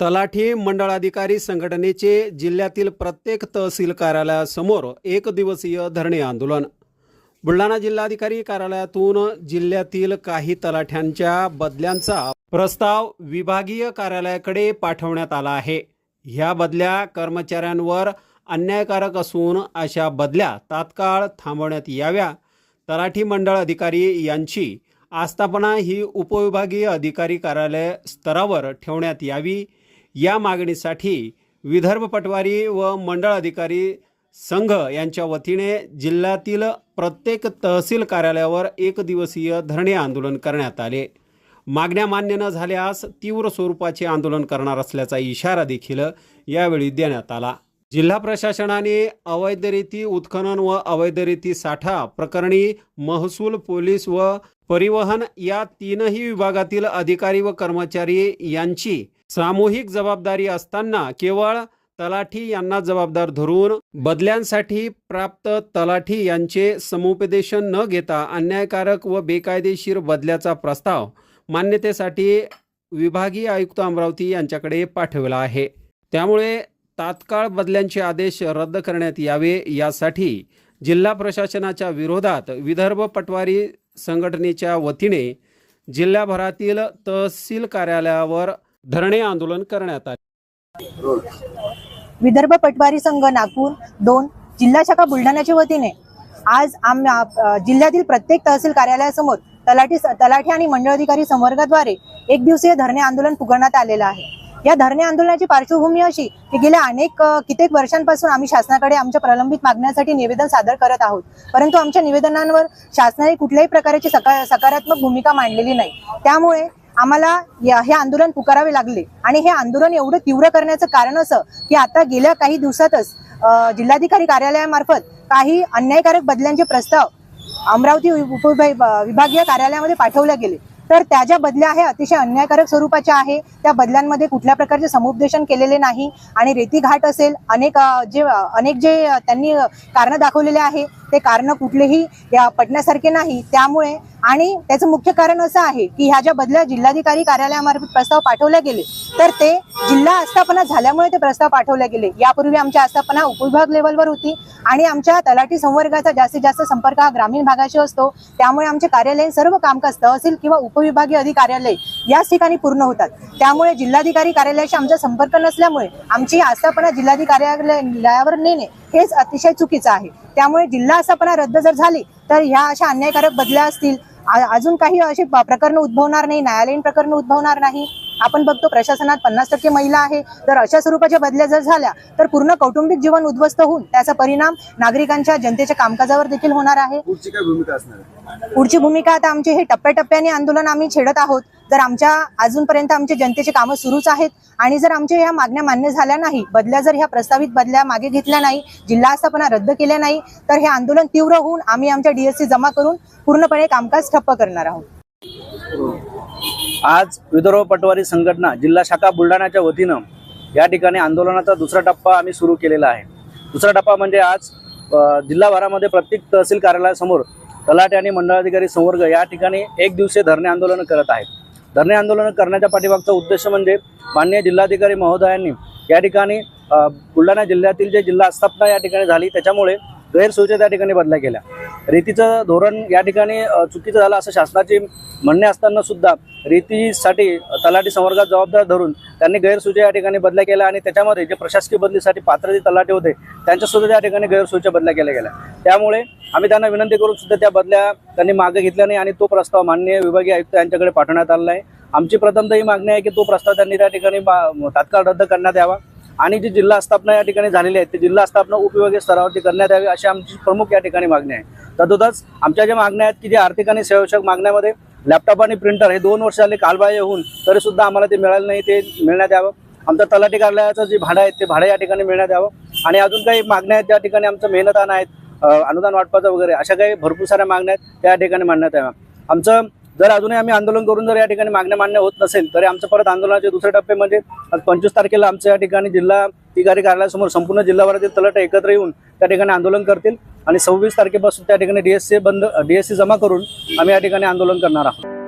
तलाठी मंडळाधिकारी संघटनेचे जिल्ह्यातील प्रत्येक तहसील कार्यालयासमोर एक दिवसीय धरणे आंदोलन. बुलढाणा जिल्हाधिकारी कार्यालयातून जिल्ह्यातील काही तलाठ्यांच्या बदल्यांचा प्रस्ताव विभागीय कार्यालयाकडे पाठवण्यात आला आहे. ह्या बदल्या कर्मचाऱ्यांवर अन्यायकारक असून अशा बदल्या तात्काळ थांबवण्यात याव्या. तलाठी मंडळ अधिकारी यांची आस्थापना ही उपविभागीय अधिकारी कार्यालय स्तरावर ठेवण्यात यावी. या मागणीसाठी विदर्भ पटवारी व मंडळ अधिकारी संघ यांच्या वतीने जिल्ह्यातील प्रत्येक तहसील कार्यालयावर एक दिवसीय धरणे आंदोलन करण्यात आले. मागण्या मान्य न झाल्यास तीव्र स्वरूपाचे आंदोलन करणार असल्याचा इशारा देखील यावेळी देण्यात आला. जिल्हा प्रशासनाने अवैधरीती उत्खनन व अवैधरीती साठा प्रकरणी महसूल पोलीस व परिवहन या तीनही विभागातील अधिकारी व कर्मचारी यांची सामूहिक जबाबदारी असताना केवळ तलाठी यांना जबाबदार धरून बदल्यांसाठी प्राप्त तलाठी यांचे समुपदेशन न घेता अन्यायकारक व बेकायदेशीर बदल्याचा प्रस्ताव मान्यतेसाठी विभागीय आयुक्त अमरावती यांच्याकडे पाठविला आहे. त्यामुळे तात्काळ बदल्यांचे आदेश रद्द करण्यात यावे यासाठी जिल्हा प्रशासनाच्या विरोधात विदर्भ पटवारी संघटनेच्या वतीने जिल्ह्याभरातील तहसील कार्यालयावर धरणे आंदोलन करण्यात आले. विदर्भ पटवारी संघ नागपूर दोन जिल्हा शाखा बुलढाण्याच्या वतीने आज आम जिल्ह्यातील प्रत्येक तहसील कार्यालयासमोर तलाठी तलाठी आणि मंडळ अधिकारी संवर्गाद्वारे एक दिवसीय धरणे आंदोलन पुकारण्यात आलेलं आहे. या धरणे आंदोलनाची पार्श्वभूमी अशी की गेल्या अनेक कित्येक वर्षांपासून आम्ही शासनाकडे आमच्या प्रलंबित मागण्यासाठी निवेदन सादर करत आहोत. परंतु आमच्या निवेदनांवर शासनाने कुठल्याही प्रकारची सका सकारात्मक भूमिका मांडलेली नाही. त्यामुळे आम्हाला या- हे आंदोलन पुकारावे लागले. आणि हे आंदोलन एवढं तीव्र करण्याचं कारण असं की आता गेल्या काही दिवसातच जिल्हाधिकारी कार्यालयामार्फत काही अन्यायकारक बदल्यांचे प्रस्ताव अमरावती उपविभाग विभागीय कार्यालयामध्ये पाठवले गेले. तर त्या ज्या बदल्या आहे अतिशय अन्यायकारक स्वरूपाच्या आहे त्या बदल्यांमध्ये कुठल्या प्रकारचे समुपदेशन केलेले नाही. आणि रेती घाट असेल अनेक जे अनेक जे त्यांनी कारण दाखवलेले आहे ते कारण कुठलेही या पटण्यासारखे नाही. त्यामुळे आणि त्याचं मुख्य कारण असं आहे की ह्या ज्या बदल्या जिल्हाधिकारी कार्यालयामार्फत प्रस्ताव पाठवले गेले तर ते जिल्हा आस्थापना झाल्यामुळे ते प्रस्ताव पाठवले गेले. यापूर्वी आमची आस्थापना उपविभाग लेवलवर होती आणि आमच्या तलाठी संवर्गाचा जास्तीत जास्त संपर्क हा ग्रामीण भागाशी असतो. त्यामुळे आमचे कार्यालयीन सर्व कामकाज तहसील किंवा उपविभागीय अधिकार्यालय याच ठिकाणी पूर्ण होतात. त्यामुळे जिल्हाधिकारी कार्यालयाशी आमचा संपर्क नसल्यामुळे आमची आस्थापना जिल्हाधिकारी कार्यालयावर नेणे हेच अतिशय चुकीचं आहे. त्यामुळे जिल्हा आस्थापना रद्द जर झाली तर ह्या अशा अन्यायकारक बदल्या असतील. अजून काही असे प्रकरण उद्भवणार नाही न्यायालयीन प्रकरण उद्भवणार नाही. आपण बघतो प्रशासनात पन्नास टक्के महिला आहे. तर अशा स्वरूपाच्या बदल्या जर झाल्या तर पूर्ण कौटुंबिक जीवन उद्ध्वस्त होऊन त्याचा परिणाम नागरिकांच्या जनतेच्या कामकाजावर देखील होणार आहे. पुढची भूमिका आता आमची हे टप्प्याटप्प्याने आंदोलन आम्ही छेडत आहोत. जर आमच्या अजूनपर्यंत आमचे जनतेचे कामं सुरूच आहेत आणि जर आमच्या ह्या मागण्या मान्य झाल्या नाही बदल्या जर ह्या प्रस्तावित बदल्या मागे घेतल्या नाही जिल्हा आस्थापना रद्द केल्या नाही तर हे आंदोलन तीव्र होऊन आम्ही आमच्या डीएससी जमा करून पूर्णपणे कामकाज ठप्प करणार आहोत. आज विदर्भ पटवारी संघटना जिल्हा शाखा बुलढाण्याच्या वतीनं या ठिकाणी आंदोलनाचा दुसरा टप्पा आम्ही सुरू केलेला आहे. दुसरा टप्पा म्हणजे आज जिल्हाभरामध्ये प्रत्येक तहसील कार्यालयासमोर तलाटे आणि मंडळाधिकारी संवर्ग या ठिकाणी एक दिवसीय धरणे आंदोलन करत आहेत. धरणे आंदोलन करण्याच्या पाठीमागचा उद्देश म्हणजे माननीय जिल्हाधिकारी महोदयांनी या ठिकाणी बुलढाणा जिल्ह्यातील जे जिल्हा आस्थापना या ठिकाणी झाली त्याच्यामुळे गैरसोयीच्या त्या ठिकाणी बदल्या केल्या. रेतीचं धोरण या ठिकाणी चुकीचं झालं असं शासनाचे म्हणणे असताना सुद्धा रेतीसाठी तलाठी संवर्गात जबाबदार धरून त्यांनी गैरसोयीच्या या ठिकाणी बदल्या केल्या आणि त्याच्यामध्ये जे प्रशासकीय बदलीसाठी पात्र जे तलाठी होते त्यांच्यासुद्धा त्या ठिकाणी गैरसोयीच्या बदल्या केल्या गेल्या. त्यामुळे आम्ही त्यांना विनंती करून सुद्धा त्या बदल्या त्यांनी मागे घेतल्या नाही आणि तो प्रस्ताव माननीय विभागीय आयुक्त यांच्याकडे पाठवण्यात आलेला आहे. आमची प्रथमतः ही मागणी आहे की तो प्रस्ताव त्यांनी त्या ठिकाणी तात्काळ रद्द करण्यात यावा आणि जी जिल्हा स्थापना या ठिकाणी झालेली आहे ती जिल्हा स्थापना उपविभागीय स्तरावरती करण्यात यावी अशी आमची प्रमुख या ठिकाणी मागणी आहे. तद्वतच आमच्या ज्या मागण्या आहेत की जे आर्थिक आणि सेवाविषयक मागण्यामध्ये लॅपटॉप आणि प्रिंटर हे दोन वर्ष झाले कालबाह्य होऊन तरीसुद्धा आम्हाला ते मिळालं नाही ते मिळण्यात यावं. आमचं तलाठी कार्यालयाचं जे भाडं आहे ते भाडं या ठिकाणी मिळण्यात यावं. आणि अजून काही मागण्या आहेत ज्या ठिकाणी आमचं मेहनतान आहेत अनुदान वाटपाचं वगैरे अशा काही भरपूर साऱ्या मागण्या आहेत त्या ठिकाणी मांडण्यात याव्या. आमचं जर अजूनही आम्ही आंदोलन करून जर या ठिकाणी मागण्या मान्य होत नसेल तरी आमचं परत आंदोलनाचे दुसरे टप्पे म्हणजे आज पंचवीस तारखेला आमच्या या ठिकाणी जिल्हा जिल्हाधिकारी कार्यालयासमोर संपूर्ण जिल्हाभरातील तलाट एकत्र येऊन त्या ठिकाणी आंदोलन करतील. आणि सव्वीस तारखेपासून त्या ठिकाणी डीएससी बंद डीएससी जमा करून आम्ही या ठिकाणी आंदोलन करणार आहोत.